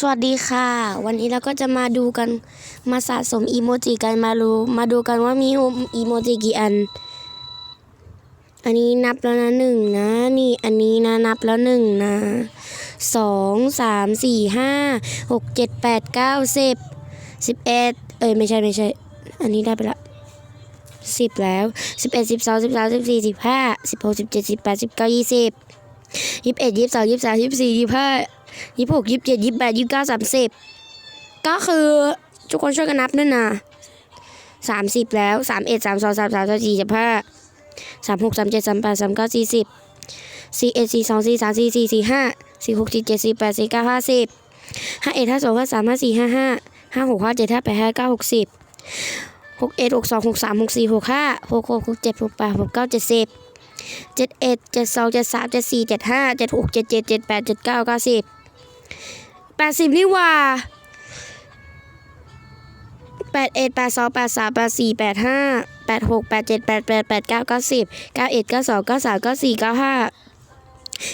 สวัสดีค่ะ วันนี้เราก็จะมาดูกันมาสะสมอีโมจิกันมาดูมาดูกันว่ามีอีโมจิกี่อัน อันนี้นับแล้วนะหนึ่งนะ นี่อันนี้นะนับแล้วหนึ่งนะสองสามสี่ห้าหกเจ็ดแปดเก้าสิบสิบเอ็ดเอ้ยไม่ใช่ไม่ใช่ อันนี้ได้ไปละสิบแล้วสิบเอ็ดสิบสองสิบสามสิบสี่สิบห้าสิบหกสิบเจ็ดสิบแปดสิบเก้ายี่สิบยี่สิบเอ็ดยี่สิบสองยี่สิบสามยี่สิบสี่ยี่สิบห้า ยี่สิบหกยี่สิบเจ็ดยี่สิบแปดยี่สิบเก้าสามสิบก็คือทุกคนช่วยกันนับด้วยนะสามสิบแล้วสามเอ็ดสามสองสามสามสามสี่สิบห้าสามหกสามเจ็ดสามแปดสามเก้าสี่สิบสี่เอ็ดสี่สองสี่สามสี่สี่สี่ห้าสี่หกสี่เจ็ดสี่แปดสี่เก้าห้าสิบห้าเอ็ดห้าสองห้าสามห้าสี่ห้าห้าห้าหกห้าเจ็ดห้าแปดห้าเก้าหกสิบหกเอ็ดหกสองหกสามหกสี่หกห้าหกหกหกเจ็ดหกแปดหกเก้าเจ็ดสิบเจ็ดเอ็ดเจ็ดสองเจ็ดสามเจ็ดสี่เจ็ดห้าเจ็ดหกเจ็ดเจ็ดเจ็ดแปดเจ็ดเก้าเก้าสิบ แปดสิบนี่ว่าแปดเอ็ดแปดสองแปดสามแปดสี่แปดห้าแปดหกแปดเจ็ดแปดแปดแปดเก้าเก้าสิบเก้าเอ็ดเก้าสองเก้าสามเก้าสี่เก้าห้า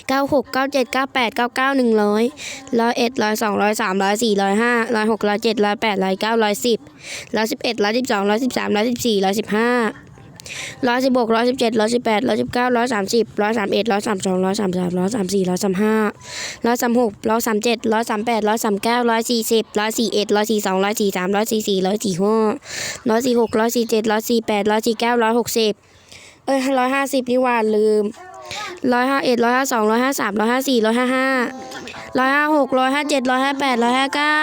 เก้าหกเก้าเจ็ดเก้าแปดเก้าเก้าหนึ่งร้อยร้อยเอ็ดร้อยสองร้อยสามร้อยสี่ร้อยห้าร้อยหกร้อยเจ็ดร้อยแปดร้อยเก้าร้อยสิบร้อยสิบเอ็ดร้อยสิบสองร้อยสิบสามร้อยสิบสี่ร้อยสิบห้า ร้อยสิบหกร้อยสิบเจ็ดร้อยสิบแปดร้อยสิบเก้าร้อยสามสิบร้อยสามเอ็ดร้อยสามสองร้อยสามสามร้อยสามสี่ร้อยสามห้าร้อยสามหกร้อยสามเจ็ดร้อยสามแปดร้อยสามเก้าร้อยสี่สิบร้อยสี่เอ็ดร้อยสี่สองร้อยสี่สามร้อยสี่สี่ร้อยสี่ห้าร้อยสี่หกร้อยสี่เจ็ดร้อยสี่แปดร้อยสี่เก้าร้อยหกสิบเอ้ยร้อยห้าสิบนี่หว่าลืมร้อยห้าเอ็ดร้อยห้าสองร้อยห้าสามร้อยห้าสี่ร้อยห้าห้าร้อยห้าหกร้อยห้าเจ็ดร้อยห้าแปดร้อยห้าเก้า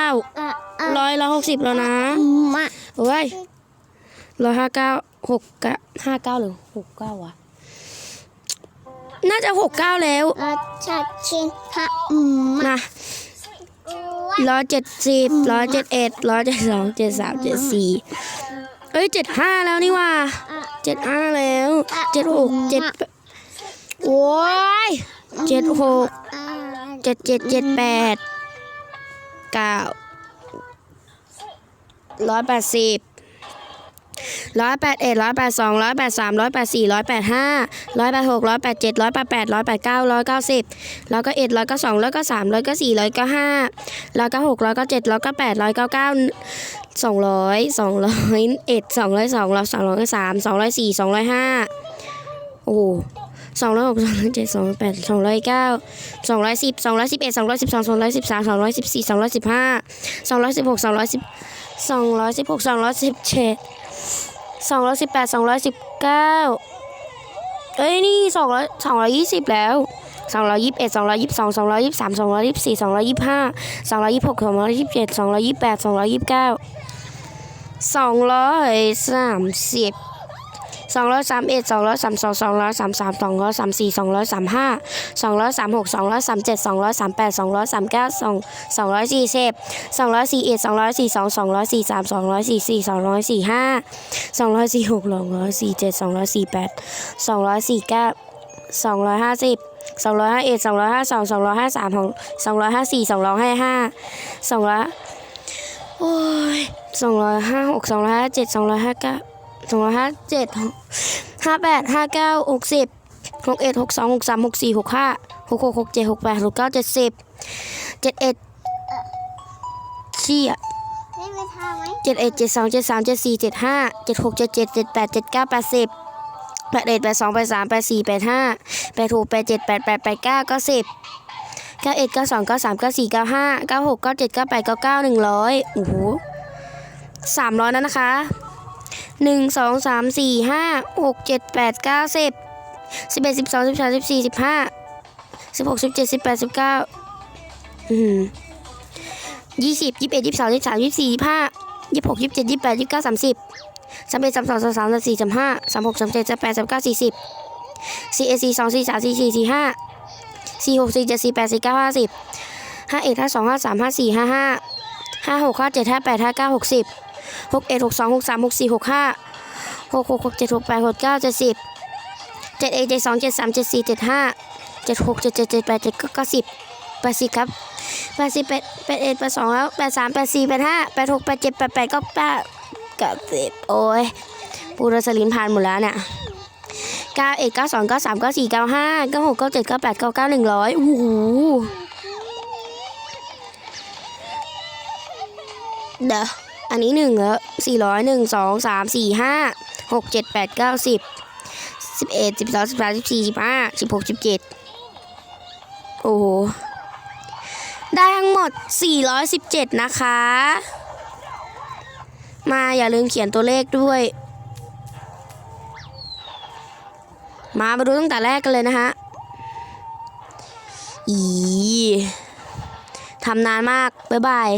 ร้อยร้อยหกสิบแล้วนะมาโอ้ยร้อยห้าเก้า หกเก้าห้าเก้าหรือหกเก้าวะน่าจะหกเก้าแล้วอาชัดชินพระมานะร้อยเจ็ดสิบร้อยเจ็ดเอ็ดร้อยเจ็ดสองเจ็ดสามเจ็ดสี่เอ้ยเจ็ดห้าแล้วนี่ว่าเจ็ดห้าแล้วเจ็ดหกเจ็ดแปดโอ้ยเจ็ดหกเจ็ดเจ็ดเจ็ดแปดเก้าร้อยแปดสิบ ร้อยแปดเอ็ดร้อยแปดสองร้อยแปดสามร้อยแปดสี่ร้อยแปดห้าร้อยแปดหกร้อยแปดเจ็ดร้อยแปดแปดร้อยแปดเก้าร้อยเก้าสิบร้อยก็เอ็ดร้อยก็สองร้อยก็สามร้อยก็สี่ร้อยก็ห้าร้อยก็หกร้อยก็เจ็ดร้อยก็แปดร้อยก็เก้าสองร้อยสองร้อยเอ็ดสองร้อยสองร้อยสองร้อยสามสองร้อยสี่สองร้อยห้าโอ้สองร้อยหกสองร้อยเจ็ดสองร้อยแปดสองร้อยเก้าสองร้อยสิบสองร้อยสิบเอ็ดสองร้อยสิบสองสองร้อยสิบสามสองร้อยสิบสี่สองร้อยสิบห้าสองร้อยสิบหกสองร้อยสิบสองร้อยสิบหกสองร้อยสิบเจ็ด สองร้อยสิบแปดสองร้อยสิบเก้าเอ้ยนี่สองร้อยสองร้อยยี่สิบแล้วสองร้อยยี่สิบเอ็ดสองร้อยยี่สิบสองสองร้อยยี่สิบสามสองร้อยยี่สิบสี่สองร้อยยี่สิบห้าสองร้อยยี่สิบหกสองร้อยยี่สิบเจ็ดสองร้อยยี่สิบแปดสองร้อยยี่สิบเก้าสองร้อยสามสิบ สองร้อยสามเอ็ดสองร้อยสามสองสองร้อยสามสามสองร้อยสามสี่สองร้อยสามห้าสองร้อยสามหกสองร้อยสามเจ็ดสองร้อยสามแปดสองร้อยสามเก้าสองสองร้อยสี่สิบสองร้อยสี่เอ็ดสองร้อยสี่สองสองร้อยสี่สามสองร้อยสี่สี่สองร้อยสี่ห้าสองร้อยสี่หกสองร้อยสี่เจ็ดสองร้อยสี่แปดสองร้อยสี่เก้าสองร้อยห้าสิบสองร้อยห้าเอ็ดสองร้อยห้าสองสองร้อยห้าสามสองร้อยห้าสี่สองร้อยห้าห้าสองร้อยโอ้ยสองร้อยห้าหกสองร้อยห้าเจ็ดสองร้อยห้าเก้า สองร้อยห้าเจ็ดห้าแปดห้าเก้าหกสิบหกเอ็ดหกสองหกสามหกสี่หกห้าหกหกหกเจ็ดหกแปดหกเก้าเจ็ดสิบเจ็ดเอ็ดเชี่ยไม่ไปทำไหมเจ็ดเอ็ดเจ็ดสองเจ็ดสามเจ็ดสี่เจ็ดห้าเจ็ดหกเจ็ดเจ็ดเจ็ดแปดเจ็ดเก้าแปดสิบแปดเอ็ดแปดสองแปดสามแปดสี่แปดห้าแปดหกแปดเจ็ดแปดแปดแปดเก้าเก้าสิบเก้าเอ็ดเก้าสองเก้าสามเก้าสี่เก้าห้าเก้าหกเก้าเจ็ดเก้าแปดเก้าเก้าหนึ่งร้อยโอ้โหสามร้อยนั่นนะคะ หนึ่งสองสามสี่ห้าหกเจ็ดแปดเก้าสิบสิบเอ็ดสิบสองสิบสามสิบสี่สิบห้าสิบหกสิบเจ็ดสิบแปดสิบเก้าอืมยี่สิบยี่สิบเอ็ดยี่สิบสองยี่สิบสามยี่สิบสี่ยี่สิบห้ายี่สิบหกยี่สิบเจ็ดยี่สิบแปดยี่สิบเก้าสามสิบสามเอ็ดสามสองสามสามสามสี่สามห้าสามหกสามเจ็ดสามแปดสามเก้าสี่สิบสี่เอ็ดสี่สองสี่สามสี่สี่สี่ห้าสี่หกสี่เจ็ดสี่แปดสี่เก้าห้าสิบห้าเอ็ดห้าสองห้าสามห้าสี่ห้าห้าห้าหกห้าเจ็ดห้าแปดห้าเก้าหกสิบ หกเอ็ดหกสองหกสามหกสี่หกห้าหกหกหกเจ็ดหกแปดหกเก้าเจ็ดสิบเจ็ดเอ็ดเจ็ดสองเจ็ดสามเจ็ดสี่เจ็ดห้าเจ็ดหกเจ็ดเจ็ดเจ็ดแปดเจ็ดเก้าสิบแปดสิบครับแปดสิบแปดแปดเอ็ดแปดสองแล้วแปดสามแปดสี่แปดห้าแปดหกแปดเจ็ดแปดแปดก็แปดเกับสิบโอ้ยปูรสลินผ่านหมดแล้วเนี่ยเก้าเอ็ดเก้าสองเก้าสามเก้าสี่เก้าห้าเก้าหกเก้าเจ็ดเก้าแปดเก้าเก้าหนึ่งร้อยโอ้โหเดี๋ยว อันนี้หนึ่งแล้วสี่ร้อยหนึ่งสองสามสี่ห้าหกเจ็ดแปดเก้าสิบสิบเอ็ดสิบสองสิบสามสิบสี่สิบห้าสิบหกสิบเจ็ดโอ้โห ได้ทั้งหมด 417 นะคะ มาอย่าลืมเขียนตัวเลขด้วย มามาดูตั้งแต่แรกกันเลยนะฮะ อีทำนานมาก บ๊ายบาย